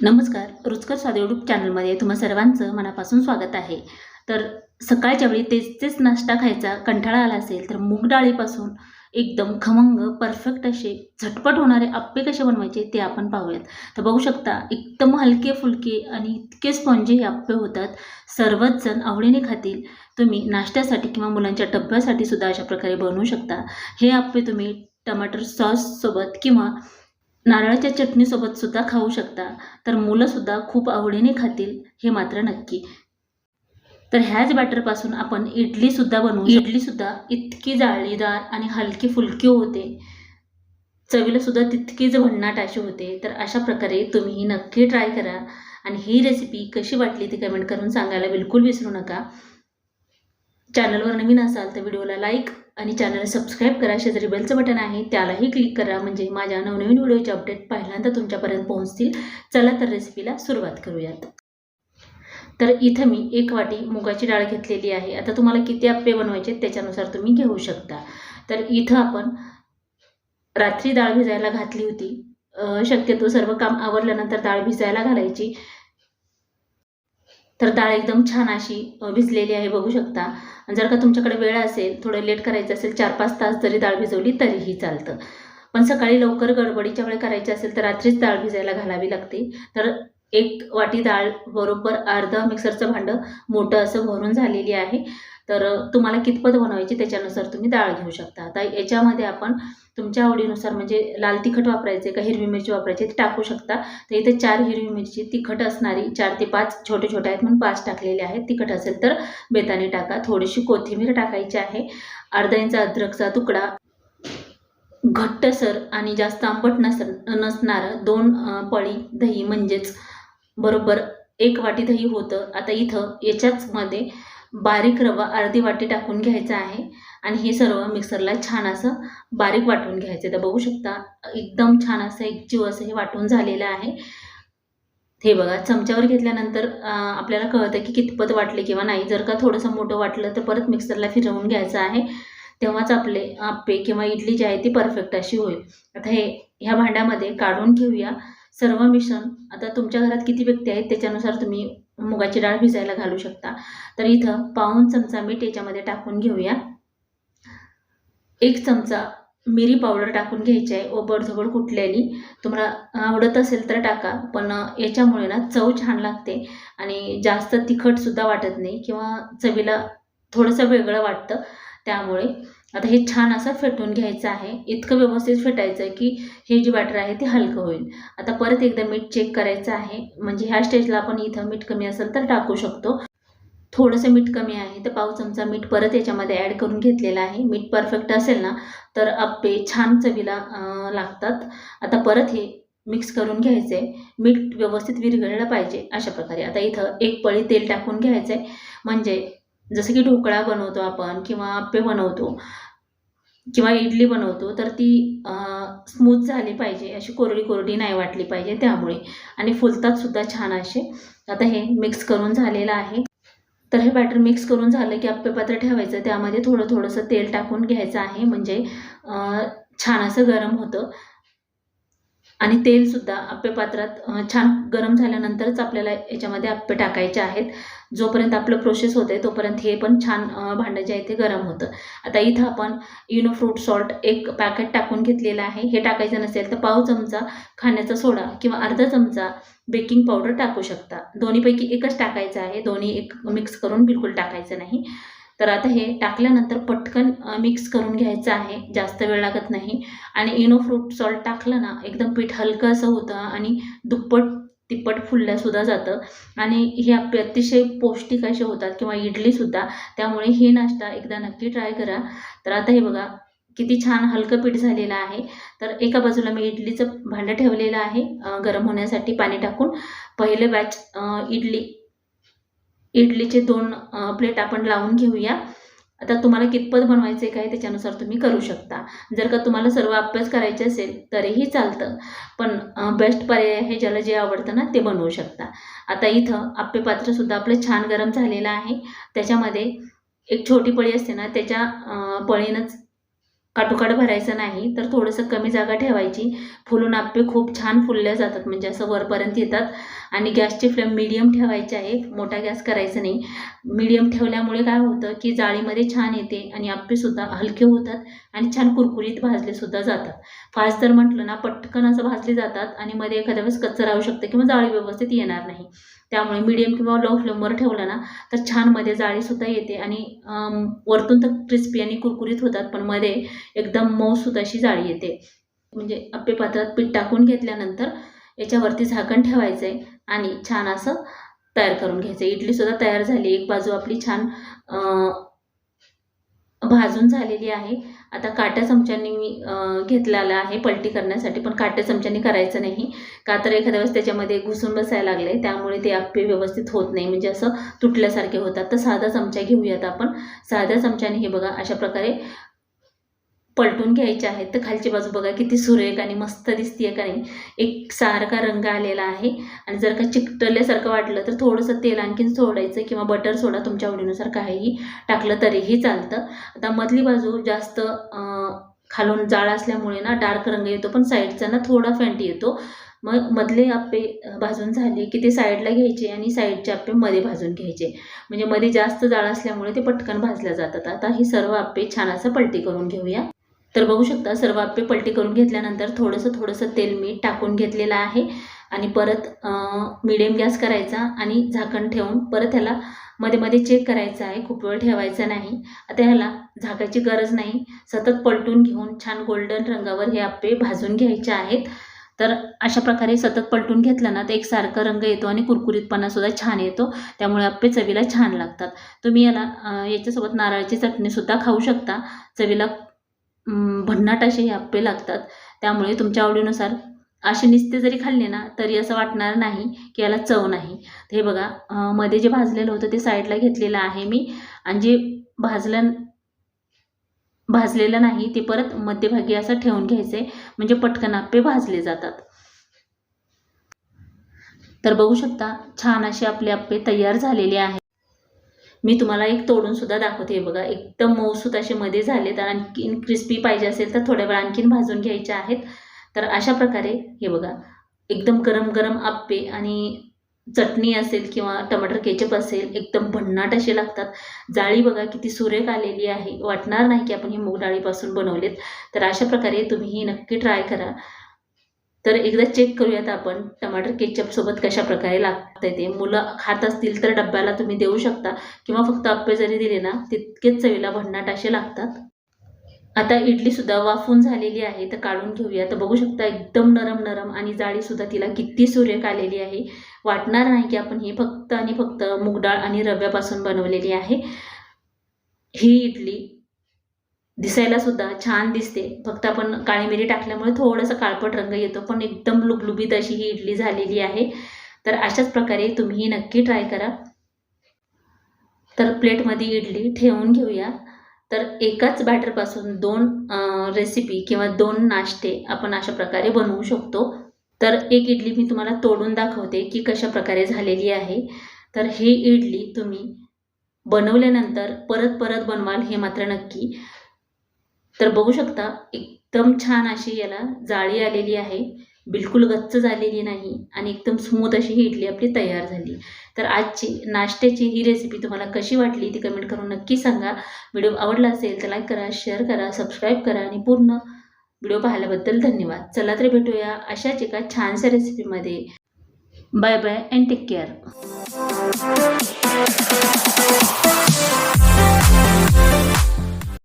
नमस्कार रुचकर स्वाद यूट्यूब चॅनलमध्ये तुम्हा सर्वांचं मनापासून स्वागत आहे. तर सकाळच्या वेळी तेच तेच नाश्ता खायचा कंठाळा आला असेल तर मूग डाळीपासून एकदम खमंग परफेक्ट असे झटपट होणारे आप्पे कसे बनवायचे ते आपण पाहूयात. तर बघू शकता एकदम हलके फुलके आणि इतके स्पॉन्जी हे आप्पे होतात सर्वच जण आवडीने खातील. तुम्ही नाश्त्यासाठी किंवा मुलांच्या डब्यासाठी सुद्धा अशा प्रकारे बनवू शकता. हे आप्पे तुम्ही टमाटर सॉससोबत किंवा नारळाच्या चटणीसोबत सुद्धा खाऊ शकता. तर मुलंसुद्धा खूप आवडीने खातील हे मात्र नक्की. तर ह्याच बॅटरपासून आपण इडलीसुद्धा बनवू इडलीसुद्धा इतकी जाळीदार आणि हलकी फुलकी होते. चवीला सुद्धा तितकीच भन्नाट अशी होते. तर अशा प्रकारे तुम्ही ही नक्की ट्राय करा. आणि ही रेसिपी कशी वाटली ती कमेंट करून सांगायला बिलकुल विसरू नका. चॅनलवर नवीन असाल तर व्हिडिओला लाईक आणि चॅनल सबस्क्राईब करा. शेजारी बेलचं बटन आहे त्यालाही क्लिक करा. म्हणजे माझ्या नवनवीन व्हिडिओचे अपडेट पहिल्यांदा तुमच्यापर्यंत पोहोचतील. चला तर रेसिपीला सुरुवात करूयात. तर इथं मी एक वाटी मुगाची डाळ घेतलेली आहे. आता तुम्हाला किती आप्पे बनवायचे त्याच्यानुसार तुम्ही घेऊ शकता. तर इथं आपण रात्री डाळ भिजायला घातली होती. शक्यतो सर्व काम आवरल्यानंतर डाळ भिजायला घालायची. तर डाळ एकदम छान अशी भिजलेली आहे बघू शकता. जर का तुमच्याकडे वेळ असेल थोडं लेट करायचं असेल चार पाच तास जरी डाळ भिजवली तरीही चालतं. पण सकाळी लवकर गडबडीच्या वेळ करायची असेल तर रात्रीच डाळ भिजायला घालावी लागते. तर एक वाटी डाळ बरोबर अर्धं मिक्सरचं भांडं मोठं असं भरून झालेली आहे. तर तुम्हाला कितपत बनवायची त्याच्यानुसार तुम्ही डाळ घेऊ शकता. आता याच्यामध्ये आपण तुमच्या आवडीनुसार म्हणजे लाल तिखट वापरायचे का हिरवी मिरची वापरायची ते टाकू शकता. तर इथे चार हिरवी मिरची तिखट असणारी चार ते पाच छोटे छोटे आहेत म्हणून पाच टाकलेले आहेत. तिखट असेल तर बेताने टाका. थोडीशी कोथिंबीर टाकायची आहे. अर्धा इंच अद्रकचा तुकडा. घट्टसर आणि जास्त आंबट नसर नसणारं दोन पळी दही म्हणजेच बरोबर एक वाटी दही होतं. आता इथं याच्याचमध्ये बारीक रवा अर्धी वाटी टाकून घ्यायचा आहे. आणि हे सर्व मिक्सरला छान असं बारीक वाटून घ्यायचं. तर बघू शकता एकदम छान असं एक जीव असं हे वाटून झालेलं आहे. हे बघा चमच्यावर घेतल्यानंतर आपल्याला कळतं की कितपत वाटले किंवा नाही. जर का थोडंसं मोठं वाटलं तर परत मिक्सरला फिरवून घ्यायचं आहे. तेव्हाच आपले आप्पे किंवा इडली जी आहे ती परफेक्ट अशी होईल. आता हे ह्या भांड्यामध्ये काढून घेऊया. सर्व मिश्रण आता तुमच्या घरात किती व्यक्ती आहेत त्याच्यानुसार तुम्ही मुगाची डाळ भिजायला घालू शकता. तर इथं पाऊन चमचा मीठ याच्यामध्ये टाकून घेऊया. एक चमचा मिरी पावडर टाकून घ्यायची आहे. ओबडधोबड कुठल्याही तुम्हाला आवडत असेल तर टाका पण याच्यामुळे ना चव छान लागते आणि जास्त तिखटसुद्धा वाटत नाही किंवा चवीला थोडंसं वेगळं वाटतं. त्यामुळे आता हे छान असं फेटून घ्यायचं आहे. इतकं व्यवस्थित फेटायचं आहे की हे जे बॅटर आहे ते हलकं होईल. आता परत एकदा मीठ चेक करायचं आहे. म्हणजे ह्या स्टेजला आपण इथं मीठ कमी असेल तर टाकू शकतो. थोडंसं मीठ कमी आहे तर पाव चमचा मीठ परत याच्यामध्ये ॲड करून घेतलेलं आहे. मीठ परफेक्ट असेल ना तर आप्पे छान चवीला लागतात. आता परत हे मिक्स करून घ्यायचं आहे मीठ व्यवस्थित विरघळलं पाहिजे अशा प्रकारे. आता इथं एक पळी तेल टाकून घ्यायचं आहे म्हणजे जसं की ढोकळा बनवतो आपण किंवा आप्पे बनवतो किंवा इडली बनवतो तर ती स्मूथ झाली पाहिजे. अशी कोरडी कोरडी नाही वाटली पाहिजे त्यामुळे. आणि फुलतात सुद्धा छान असे. आता हे मिक्स करून झालेलं आहे. तर हे बॅटर मिक्स करून झालं की आप्पे पात्र ठेवायचं. त्यामध्ये थोडं थोडंसं तेल टाकून घ्यायचं आहे. म्हणजे छान असं गरम होतं. आणि तेलसुद्धा आप्पे पात्रात छान गरम झाल्यानंतरच आपल्याला याच्यामध्ये आप्पे टाकायचे आहेत. जोपर्यंत आपलं प्रोसेस होते तोपर्यंत हे पण छान भांडं जे आहे ते गरम होतं. आता इथं आपण इनो फ्रूट सॉल्ट एक पॅकेट टाकून घेतलेलं आहे. हे टाकायचं नसेल तर पाव चमचा खाण्याचा सोडा किंवा अर्धा चमचा बेकिंग पावडर टाकू शकता. दोन्हीपैकी एकच टाकायचं आहे. दोन्ही एक मिक्स करून बिलकुल टाकायचं नाही. तर आता हे टाकल्यानंतर पटकन मिक्स करून घ्यायचं आहे. जास्त वेळ लागत नाही. आणि इनो फ्रूट सॉल्ट टाकलं ना एकदम पीठ हलकं असं होतं आणि दुप्पट तिप्पट फुलल्यासुद्धा जातं. आणि हे आपले अतिशय पौष्टिक असे होतात किंवा इडलीसुद्धा त्यामुळे हे नाश्ता एकदा नक्की ट्राय करा. तर आता हे बघा किती छान हलकं पीठ झालेलं आहे. तर एका बाजूला मी इडलीचं भांडं ठेवलेलं आहे गरम होण्यासाठी पाणी टाकून. पहिले बॅच इडली इडलीचे दोन प्लेट आपण लावून घेऊया. आता तुम्हाला कितपत बनवायचं आहे काय त्याच्यानुसार तुम्ही करू शकता. जर का तुम्हाला सर्व अभ्यास करायचे असेल तरीही चालतं. पण बेस्ट पर्याय आहे ज्याला जे आवडतं ना ते बनवू शकता. आता इथं आप्पे पात्रसुद्धा आपलं छान गरम झालेलं आहे. त्याच्यामध्ये एक छोटी पळी असते ना त्याच्या पळीनंच काटोकाट भरायचं नाही तर थोडंसं कमी जागा ठेवायची. फुलून आप्पे खूप छान फुलल्या जातात म्हणजे असं वरपर्यंत येतात. आणि गॅसची फ्लेम मिडियम ठेवायची आहे मोठा गॅस करायचा नाही. मिडियम ठेवल्यामुळे काय होतं की जाळीमध्ये छान येते आणि आप्पेसुद्धा हलके होतात आणि छान कुरकुरीत भाजलेसुद्धा जातात. फास्ट जर म्हटलं ना पटकन असं भाजले जातात आणि मध्ये एखाद्या वेळेस कच्चं राहू शकतं किंवा जाळी व्यवस्थित येणार नाही. त्यामुळे मिडियम किंवा लो फ्लेमवर ठेवलं ना तर छानमध्ये जाळीसुद्धा येते आणि वरतून तर क्रिस्पी आणि कुरकुरीत होतात पण मध्ये एकदम मऊसुद्धा अशी जाळी येते. म्हणजे आप्पे पात्रात पीठ टाकून घेतल्यानंतर याच्यावरती झाकण ठेवायचं आहे आणि छान असं तयार करून घ्यायचं आहे इडलीसुद्धा तयार झाली. एक बाजू आपली छान भाजून झालेली आहे. आता काट्या चमच्यानी मी घेतलेला आहे पलटी करण्यासाठी पण काट्या चमच्यानी करायचं नाही. का तर एखाद्या वेळेस त्याच्यामध्ये घुसून बसायला लागले त्यामुळे ते आप्पे व्यवस्थित होत नाही. म्हणजे असं तुटल्यासारखे होतात. तर साधा चमचा घेऊयात आपण. साध्या चमच्याने हे बघा अशा प्रकारे पलटून घ्यायचे आहेत. तर खालची बाजू बघा किती सुरेख आणि मस्त दिसतीये का नाही. एक सारखा रंग आलेला आहे. आणि जर का चिकटल्यासारखं वाटलं तर थोडंसं तेल आणखीन सोडायचं किंवा बटर सोडा तुमच्या आवडीनुसार काहीही टाकलं तरीही चालतं. आता मधली बाजू जास्त खालून जाळ असल्यामुळे ना डार्क रंग येतो पण साईडचा ना थोडा फेंट येतो. मग मधले आप्पे भाजून झाले की ते साईडला घ्यायचे आणि साईडचे आप्पे मध्ये भाजून घ्यायचे. म्हणजे मध्ये जास्त जाळ असल्यामुळे ते पटकन भाजल्या जातात. आता ही सर्व आप्पे छान असं पलटी करून घेऊया. तर बघू शकता सर्व आप्पे पलटी करून घेतल्यानंतर थोडंसं थोडंसं तेल मीठ टाकून घेतलेलं आहे. आणि परत मिडियम गॅस करायचा आणि झाकण ठेवून परत ह्याला मध्ये मध्ये चेक करायचं आहे. खूप वेळ ठेवायचा नाही. आता ह्याला झाकायची गरज नाही. सतत पलटून घेऊन छान गोल्डन रंगावर हे आप्पे भाजून घ्यायचे आहेत. तर अशा प्रकारे सतत पलटून घेतलं ना तर एकसारखा रंग येतो आणि कुरकुरीतपणासुद्धा छान येतो. त्यामुळे आप्पे चवीला छान लागतात. तुम्ही याला याच्यासोबत नारळाची चटणीसुद्धा खाऊ शकता. चवीला भन्नाट असे हे आप्पे लागतात. त्यामुळे तुमच्या आवडीनुसार असे निस्ते जरी खाल्ले ना तरी असं वाटणार नाही की याला चव नाही. हे बघा मध्ये जे भाजलेलं होतं ते साईडला घेतलेलं आहे मी. आणि जे भाजलं भाजलेलं नाही ते परत मध्यभागी असं ठेवून घ्यायचे. म्हणजे पटकन आप्पे भाजले जातात. तर बघू शकता छान असे आपले आप्पे तयार झालेले आहेत. मी तुम्हाला एक तोडून सुद्धा दाखवते. हे बघा एकदम मऊसूत असे मध्ये झाले तर आणखीन क्रिस्पी पाहिजे असेल तर थोड्या वेळ आणखीन भाजून घ्यायचे आहेत. तर अशा प्रकारे हे बघा एकदम गरम गरम आप्पे आणि चटणी असेल किंवा टमाटर केचप असेल एकदम भन्नाट असे लागतात. जाळी बघा किती सुरेख आलेली आहे. वाटणार नाही की आपण ही मूग डाळीपासून बनवलेत. तर अशा प्रकारे तुम्ही ही नक्की ट्राय करा. तर एकदा चेक करूयात आपण टमाटर केचपसोबत कशा प्रकारे लागतं ते. मुलं खात असतील तर डब्याला तुम्ही देऊ शकता किंवा फक्त अप्पे जरी दिले ना तितकेच चवीला भन्नाट असे लागतात. आता इडलीसुद्धा वाफून झालेली आहे तर काढून घेऊया. तर बघू शकता एकदम नरम नरम आणि जाळीसुद्धा तिला किती सुरेख आलेली आहे. वाटणार नाही की आपण ही फक्त आणि फक्त मूग डाळ आणि रव्यापासून बनवलेली आहे. ही इडली दिसायला सुद्धा छान दिसते. फक्त आपण काळी मिरी टाकल्यामुळे थोडंसं काळपट रंग येतो पण एकदम लुबलुबीत अशी ही इडली झालेली आहे. तर अशाच प्रकारे तुम्ही ही नक्की ट्राय करा. तर प्लेटमध्ये इडली ठेवून घेऊया. तर एकाच बॅटरपासून दोन रेसिपी किंवा दोन नाश्ते आपण अशा प्रकारे बनवू शकतो. तर एक इडली मी तुम्हाला तोडून दाखवते की कशा प्रकारे झालेली आहे. तर ही इडली तुम्ही बनवल्यानंतर परत परत बनवाल हे मात्र नक्की. तर बघू शकता एकदम छान अशी याला जाळी आलेली आहे. बिलकुल गच्च झालेली नाही आणि एकदम स्मूथ अशी ही इडली आपली तयार झाली. तर आजची नाश्त्याची ही रेसिपी तुम्हाला कशी वाटली ती कमेंट करून नक्की सांगा. व्हिडिओ आवडला असेल तर लाईक करा शेअर करा सबस्क्राईब करा आणि पूर्ण व्हिडिओ पाहिल्याबद्दल धन्यवाद. चला तर भेटूया अशाच एका छानशा रेसिपीमध्ये bye bye and take care